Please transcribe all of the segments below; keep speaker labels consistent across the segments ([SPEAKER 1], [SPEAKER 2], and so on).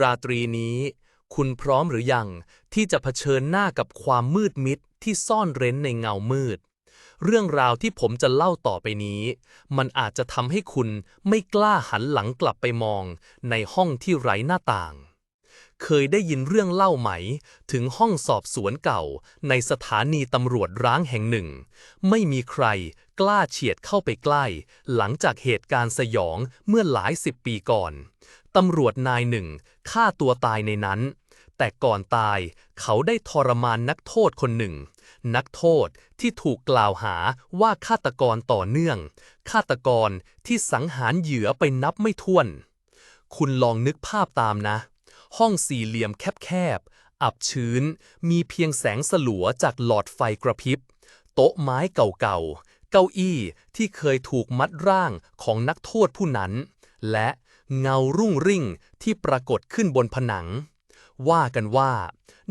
[SPEAKER 1] ราตรีนี้ คุณพร้อมหรือยังที่จะเผชิญหน้ากับความมืดมิดที่ซ่อนเร้นในเงามืด เรื่องราวที่ผมจะเล่าต่อไปนี้ มันอาจจะทำให้คุณไม่กล้าหันหลังกลับไปมองในห้องที่ไร้หน้าต่าง เคยได้ยินเรื่องเล่าไหม ถึงห้องสอบสวนเก่า ในสถานีตำรวจร้างแห่งหนึ่ง ไม่มีใครกล้าเฉียดเข้าไปใกล้ หลังจากเหตุการณ์สยองเมื่อหลายสิบปีก่อนตำรวจนายหนึ่งฆ่าตัวตายในนั้น แต่ก่อนตายเขาได้ทรมานนักโทษคนหนึ่ง นักโทษที่ถูกกล่าวหาว่าฆาตกรต่อเนื่อง ฆาตกรที่สังหารเหยื่อไปนับไม่ถ้วน คุณลองนึกภาพตามนะ ห้องสี่เหลี่ยมแคบๆ อับชื้น มีเพียงแสงสลัวจากหลอดไฟกระพริบ โต๊ะไม้เก่าๆ เก้าอี้ที่เคยถูกมัดร่างของนักโทษผู้นั้น และเงารุ่งริ่งที่ปรากฏขึ้นบนผนัง ว่ากันว่า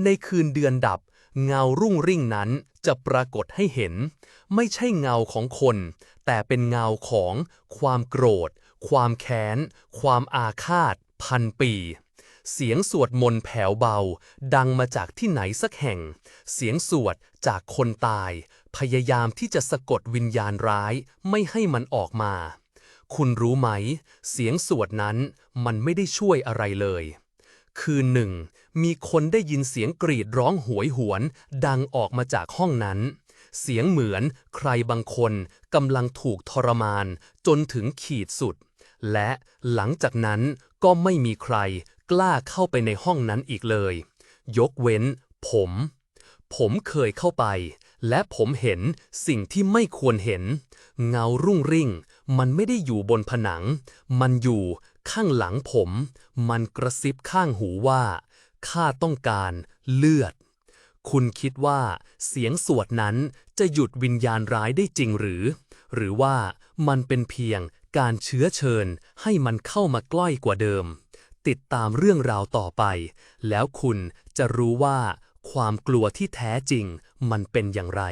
[SPEAKER 1] ในคืนเดือนดับ เงารุ่งริ่งนั้นจะปรากฏให้เห็น ไม่ใช่เงาของคน แต่เป็นเงาของความโกรธ ความแค้น ความอาฆาต พันปี เสียงสวดมนต์แผ่วเบา ดังมาจากที่ไหนสักแห่ง เสียงสวดจากคนตาย พยายามที่จะสะกดวิญญาณร้ายไม่ให้มันออกมา คุณรู้ไหม เสียงสวดนั้นมันไม่ได้ช่วยอะไรเลย คืนหนึ่ง มีคนได้ยินเสียงกรีดร้องหวยหวน ดังออกมาจากห้องนั้น เสียงเหมือนใครบางคนกำลังถูกทรมานจนถึงขีดสุดและหลังจากนั้นก็ไม่มีใคร กล้าเข้าไปในห้องนั้นอีกเลย ยกเว้น ผม ผมเคยเข้าไป และผมเห็นสิ่งที่ไม่ควรเห็น เงารุ่งริ่ง มันไม่ได้อยู่บนผนัง มันอยู่ข้างหลังผม มันกระซิบข้างหูว่า ข้าต้องการเลือด คุณคิดว่าเสียงสวดนั้นจะหยุดวิญญาณร้ายได้จริงหรือ หรือว่ามันเป็นเพียงการเชื้อเชิญให้มันเข้ามาใกล้กว่าเดิม ติดตามเรื่องราวต่อไป แล้วคุณจะรู้ว่าความกลัวที่แท้จริงมันเป็นอย่างไร